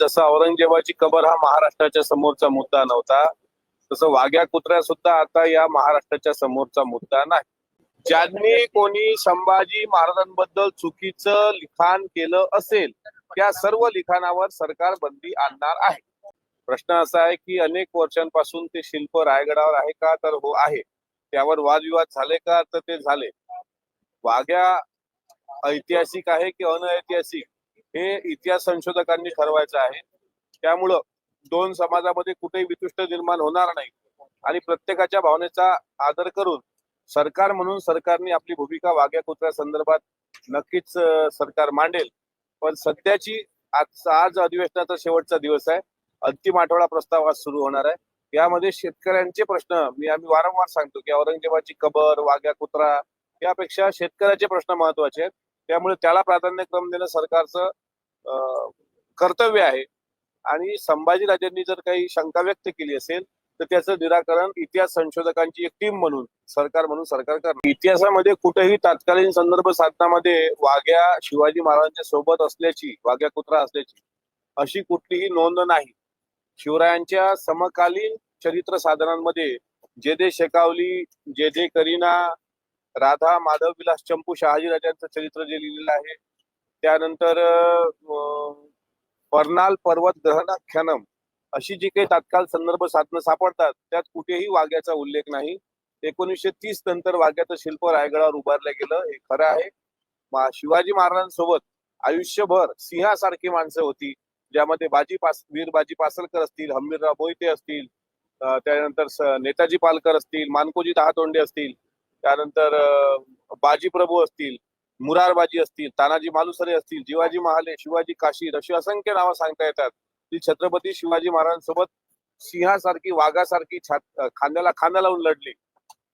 जसं औरंगजेबाची कबर हा महाराष्ट्राच्या समोरचा मुद्दा नव्हता तसं वाघ्या कुत्र्या सुद्धा आता या महाराष्ट्राच्या समोरचा मुद्दा नाही. ज्यांनी कोणी संभाजी महाराजांबद्दल चुकीचं लिखाण केलं असेल त्या सर्व लिखाणावर सरकार बंदी आणणार आहे. प्रश्न असा आहे की अनेक वर्षांपासून ते शिल्प रायगडावर आहे का? तर हो आहे. त्यावर वादविवाद झाले का? तर ते झाले. वाघ्या ऐतिहासिक आहे की अनऐतिहासिक हे इतिहास संशोधकांनी ठरवायचं आहे. त्यामुळं दोन समाजामध्ये कुठेही वितुष्ट निर्माण होणार नाही. आणि प्रत्येकाच्या भावनेचा आदर करून सरकार म्हणून सरकारने आपली भूमिका वाघ्या कुत्र्या संदर्भात नक्कीच सरकार मांडेल. पण सध्याची आज आज अधिवेशनाचा शेवटचा दिवस आहे. अंतिम आठवडा प्रस्ताव आज सुरू होणार आहे. यामध्ये शेतकऱ्यांचे प्रश्न मी आम्ही वारंवार सांगतो की औरंगजेबाची कबर वाघ्या कुत्रा यापेक्षा शेतकऱ्याचे प्रश्न महत्त्वाचे आहेत. त्यामुळे त्याला प्राधान्यक्रम देणं सरकारचं कर्तव्य आहे. आणि संभाजीराजांनी जर काही शंका व्यक्त केली असेल तर त्याचं निराकरण इतिहास संशोधकांची एक टीम म्हणून सरकार म्हणून सरकार करणार. इतिहासामध्ये कुठेही तात्कालीन संदर्भ साधनामध्ये वाघ्या शिवाजी महाराजांच्या सोबत असल्याची वाघ्या कुत्रा असल्याची अशी कुठलीही नोंद नाही. शिवरायांच्या समकालीन चरित्र साधनांमध्ये जे दे शेकावली जे दे करीना राधा माधव विलास चंपू शहाजीराजांचं चरित्र जे लिहिलेलं आहे. त्यानंतर पर्नाल पर्वत ग्रहणाख्यानम अशी जी काही तात्काळ संदर्भ साधनं सापडतात त्यात कुठेही वाघ्याचा उल्लेख नाही. एकोणीसशे तीस नंतर वाघ्याचं शिल्प रायगडावर उभारलं गेलं. हे खरं आहे. मा- शिवाजी महाराजांसोबत आयुष्यभर सिंहासारखी माणसं होती ज्यामध्ये बाजी पास वीर बाजी पासलकर असतील हंबीरराव मोहिते असतील त्यानंतर नेताजी पालकर असतील मानकोजी दहातोंडे असतील त्यानंतर बाजी प्रभू असतील मुरारबाजी असतील तानाजी मालुसरे असतील जिवाजी महाले शिवाजी काशीद अशी असंख्य नावं सांगता येतात. ती छत्रपती शिवाजी महाराजांसोबत सिंहासारखी वाघासारखी छात खांद्याला खांदा लावून लढली.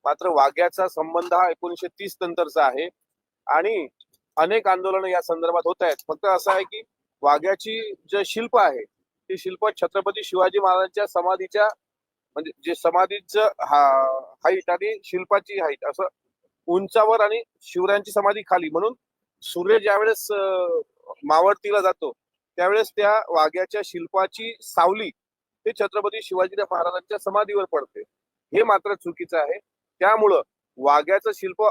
मात्र वाघ्याचा संबंध हा एकोणीशे तीस नंतरचा आहे आणि अनेक आंदोलनं या संदर्भात होत आहेत. फक्त असं आहे की वाघ्याची जे शिल्प आहे ती शिल्प छत्रपती शिवाजी महाराजांच्या समाधीच्या म्हणजे जे समाधीच हा हाईट आणि शिल्पाची हाईट असं उंचावर आणि शिवरायांची समाधी खाली. म्हणून सूर्य ज्यावेळेस मावळतीला जातो त्यावेळेस त्या वाघ्याच्या शिल्पाची सावली ते छत्रपती शिवाजी महाराजांच्या समाधीवर पडते. हे मात्र चुकीचं आहे. त्यामुळं वाघ्याचं शिल्प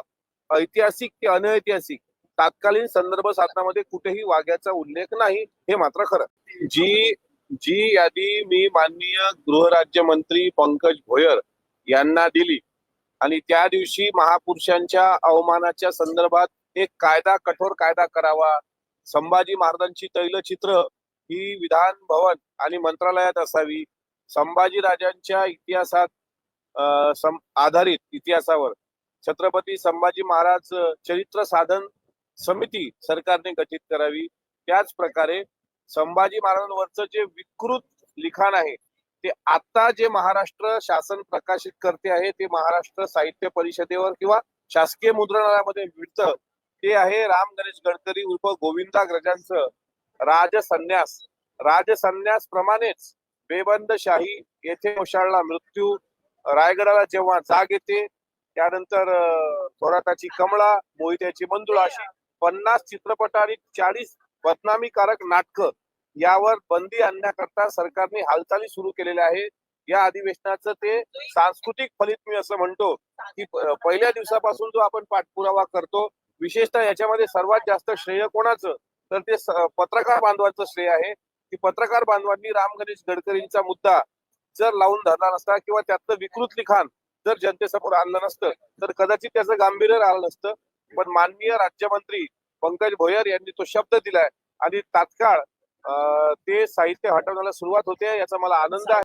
ऐतिहासिक ते अनैतिहासिक तात्कालीन संदर्भ साधनामध्ये कुठेही वाघ्याचा उल्लेख नाही हे मात्र खरं. जी जी यादी मी माननीय गृहराज्यमंत्री पंकज भोयर यांना दिली. आणि त्या दिवशी महापुरुषांच्या अवमानाच्या संदर्भात एक कायदा कठोर कायदा करावा. संभाजी महाराजांची तैलचित्र ही विधान भवन आणि मंत्रालयात असावी. संभाजी राजांच्या इतिहासात अं, सं- आधारित इतिहासावर छत्रपती संभाजी महाराज चरित्र साधन समिती सरकारने गठीत करावी. त्याच प्रकारे संभाजी महाराजांवरचं जे विकृत लिखाण आहे ते आता जे महाराष्ट्र शासन प्रकाशित करते आहे ते महाराष्ट्र साहित्य परिषदेवर किंवा शासकीय मुद्रणालयामध्ये मिळतं ते आहे राम गणेश गडकरी उर्फ गोविंदाग्रजांचं राजसन्यास राजसन्यास. प्रमाणेच बेबंदशाही येथे कोशाळला मृत्यू रायगडाला जेव्हा जाग येते त्यानंतर थोराताची कमळा मोहित्याची मंजुळा अशी पन्नास चित्रपट आणि चाळीस बदनामीकारक नाटकं यावर बंदी आणण्याकरता सरकारने हालचाली सुरू केलेल्या आहे या अधिवेशनाचं ते सांस्कृतिक फलित मी असं म्हणतो की पहिल्या दिवसापासून जो आपण पाठपुरावा करतो विशेषतः याच्यामध्ये सर्वात जास्त श्रेय कोणाचं? तर ते पत्रकार बांधवांचं श्रेय आहे. की पत्रकार बांधवांनी राम गणेश गडकरींचा मुद्दा जर लावून धरला नसता किंवा त्यातलं विकृत लिखाण जर जनतेसमोर आणलं नसतं तर कदाचित त्याचं गांभीर्य राहिलं नसतं. पण माननीय राज्यमंत्री पंकज भोयर यांनी तो शब्द दिलाय. आणि तात्काळ ते साहित्य हटवण्याला सुरुवात होते याचा मला आनंद आहे.